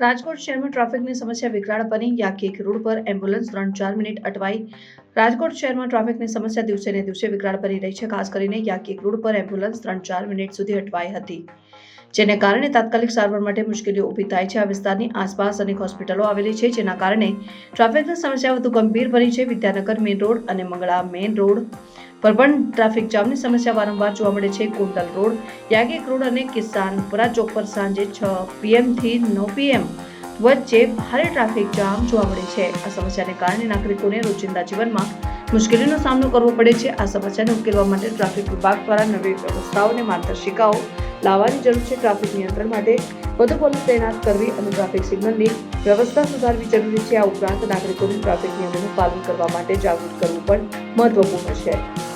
રાજકોટ શહેરમાં ટ્રાફિકની સમસ્યા વિકરાળ બની. યાકેક રોડ પર એમ્બ્યુલન્સ ત્રણ ચાર મિનિટ અટવાઈ રાજકોટ શહેરમાં ટ્રાફિકની સમસ્યા દિવસે ને દિવસે વિકરાળ બની રહી છે. ખાસ કરીને યાકીક રોડ પર એમ્બ્યુલન્સ ત્રણ ચાર મિનિટ સુધી અટવાઈ હતી. જેને કારણે તાત્કાલિક સારવાર માટે મુશ્કેલીઓ ઊભી થાય છે. આ વિસ્તારની આસપાસ અનેક હોસ્પિટલો આવેલી છે, જેના કારણે ટ્રાફિકની સમસ્યા વધુ ગંભીર બની છે. વિદ્યાનગર મેઇન રોડ અને મંગળા મેઇન રોડ પર પણ ટ્રાફિક જામની સમસ્યા વારંવાર જોવા મળે છે. કુંડલ રોડ યાગેક રોડ અને કિસાનપુરા ચોક પર સાંજે છ પીએમથી નવ પીએમ વચ્ચે ભારે ટ્રાફિક જામ જોવા મળે છે. આ સમસ્યાને કારણે નાગરિકોને રોજિંદા જીવનમાં મુશ્કેલીનો સામનો કરવો પડે છે. આ સમસ્યાને ઉકેલવા માટે ટ્રાફિક વિભાગ દ્વારા નવી વ્યવસ્થાઓ અને માર્ગદર્શિકાઓ લાવવાની જરૂર છે. ટ્રાફિક નિયંત્રણ માટે વધુ પોલીસ તૈનાત કરવી અને ટ્રાફિક સિગ્નલની વ્યવસ્થા સુધારવી જરૂરી છે. આ ઉપરાંત નાગરિકોને ટ્રાફિક નિયમોનું પાલન કરવા માટે જાગૃત કરવું પણ મહત્વપૂર્ણ છે.